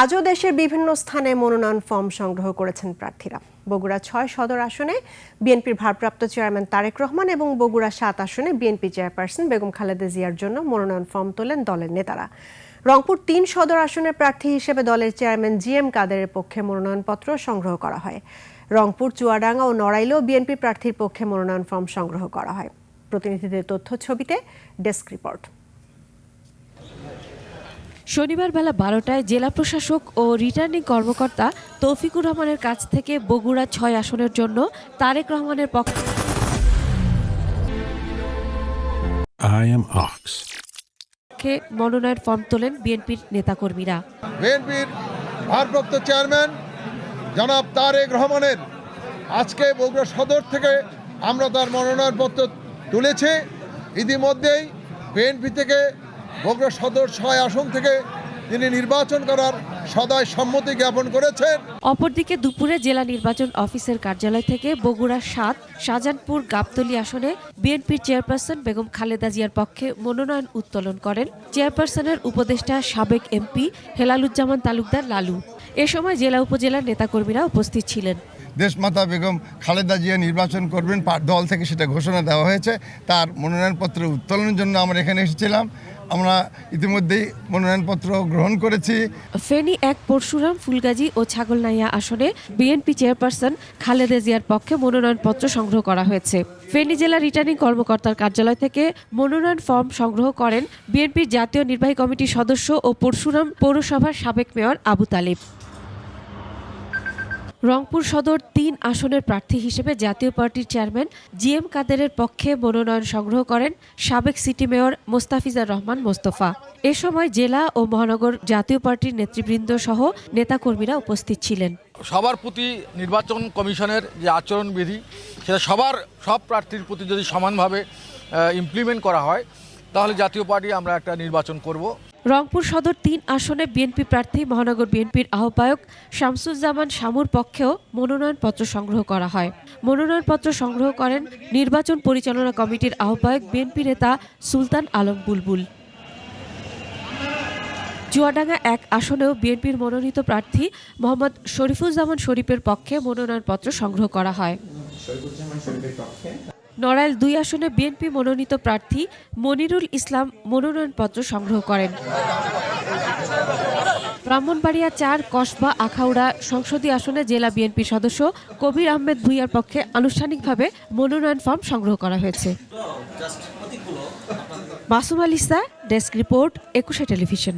আজও দেশের বিভিন্ন স্থানে মনোনয়ন ফর্ম সংগ্রহ করেছেন প্রার্থীরা। বগুড়া ছয় সদর আসনে বিএনপির ভারপ্রাপ্ত চেয়ারম্যান তারেক রহমান এবং বগুড়া সাত আসনে বিএনপি চেয়ারপারসন বেগম খালেদা জিয়ার জন্য মনোনয়ন ফর্ম তোলেন দলের নেতারা। রংপুর তিন সদর আসনের প্রার্থী হিসেবে দলের চেয়ারম্যান জি এম কাদেরের পক্ষে মনোনয়নপত্র সংগ্রহ করা হয়। রংপুর, চুয়াডাঙ্গা ও নড়াইলেও বিএনপি প্রার্থীর পক্ষে মনোনয়ন ফর্ম সংগ্রহ করা হয়। প্রতিনিধিদের তথ্য ছবিতে ডেস্ক রিপোর্ট। শনিবার বেলা বারোটায় জেলা প্রশাসক ও রিটার্নিং কর্মকর্তা তৌফিকুর রহমানের কাছ থেকে বগুড়া ছয় আসনের জন্য তারেক রহমানের Ox. পক্ষে মনোনয়ন ফর্ম তোলেন বিএনপির নেতাকর্মীরা বিএনপির ভারপ্রাপ্ত চেয়ারম্যান জনাব তারেক রহমানের আজকে বগুড়া সদর থেকে আমরা তার মনোনয়নপত্র তুলেছি ইতিমধ্যেই বিএনপি থেকে বগুড়া সদর ছয় আসন থেকে তিনি নির্বাচন করার সদয় সম্মতি জ্ঞাপন করেছেন। অপরদিকে দুপুরে জেলা নির্বাচন অফিসের কার্যালয় থেকে বগুড়া সাত শাহজাহানপুর গাবতলী আসনে বিএনপির চেয়ারপারসন বেগম খালেদা জিয়ার পক্ষে মনোনয়ন উত্তোলন করেন। চেয়ারপারসনের উপদেষ্টা সাবেক এমপি হেলালুজ্জামান তালুকদার লালু। এ সময় জেলা উপজেলার নেতাকর্মীরা উপস্থিত ছিলেন। দেশমাতা বেগম খালেদা জিয়া নির্বাচন করবেন দল থেকে সেটা ঘোষণা দেওয়া হয়েছে। তার মনোনয়নপত্র উত্তোলনের জন্য আমরা এখানে এসেছিলাম। আমরা ইতিমধ্যেই মনোনয়নপত্র গ্রহণ করেছি। ফেনী এক পরশুরাম, ফুলগাজী ও ছাগলনাইয়া আসনে বিএনপি চেয়ারপারসন খালেদা জিয়ার পক্ষে মনোনয়নপত্র সংগ্রহ করা হয়েছে। ফেনী জেলা রিটার্নিং কর্মকর্তার কার্যালয় থেকে মনোনয়ন ফর্ম সংগ্রহ করেন বিএনপির জাতীয় নির্বাহী কমিটির সদস্য ও পরশুরাম পৌরসভার সাবেক মেয়র আবু তালিব। রংপুর সদর তিন আসনের প্রার্থী হিসেবে জাতীয় পার্টির চেয়ারম্যান জি এম কাদেরের পক্ষে মনোনয়ন সংগ্রহ করেন সাবেক সিটি মেয়র মোস্তাফিজার রহমান মোস্তফা। এ সময় জেলা ও মহানগর জাতীয় পার্টির নেতৃবৃন্দ সহ নেতাকর্মীরা উপস্থিত ছিলেন। সবার প্রতি নির্বাচন কমিশনের যে আচরণবিধি সেটা সবার, সব প্রার্থীর প্রতি যদি সমানভাবে ইমপ্লিমেন্ট করা হয়, তাহলে জাতীয় পার্টি আমরা একটা নির্বাচন করব। রংপুর সদর তিন আসনে বিএনপি প্রার্থী, মহানগর বিএনপির আহ্বায়ক শামসুজ্জামান শামুর পক্ষেও মনোনয়নপত্র সংগ্রহ করা হয়। মনোনয়নপত্র সংগ্রহ করেন নির্বাচন পরিচালনা কমিটির আহ্বায়ক বিএনপি নেতা সুলতান আলম বুলবুল। চুয়াডাঙ্গা এক আসনেও বিএনপির মনোনীত প্রার্থী মোহাম্মদ শরীফুজ্জামান শরীফের পক্ষে মনোনয়নপত্র সংগ্রহ করা হয়। নড়াইল দুই আসনে বিএনপি মনোনীত প্রার্থী মনিরুল ইসলাম মনোনয়নপত্র সংগ্রহ করেন। ব্রাহ্মণবাড়িয়া চার, কসবা, আখাউড়া সংসদীয় আসনে জেলা বিএনপি সদস্য কবির আহমেদ ভুইয়ার পক্ষে আনুষ্ঠানিকভাবে মনোনয়ন ফর্ম সংগ্রহ করা হয়েছে। Masum Alisa desk report, Ekushey television.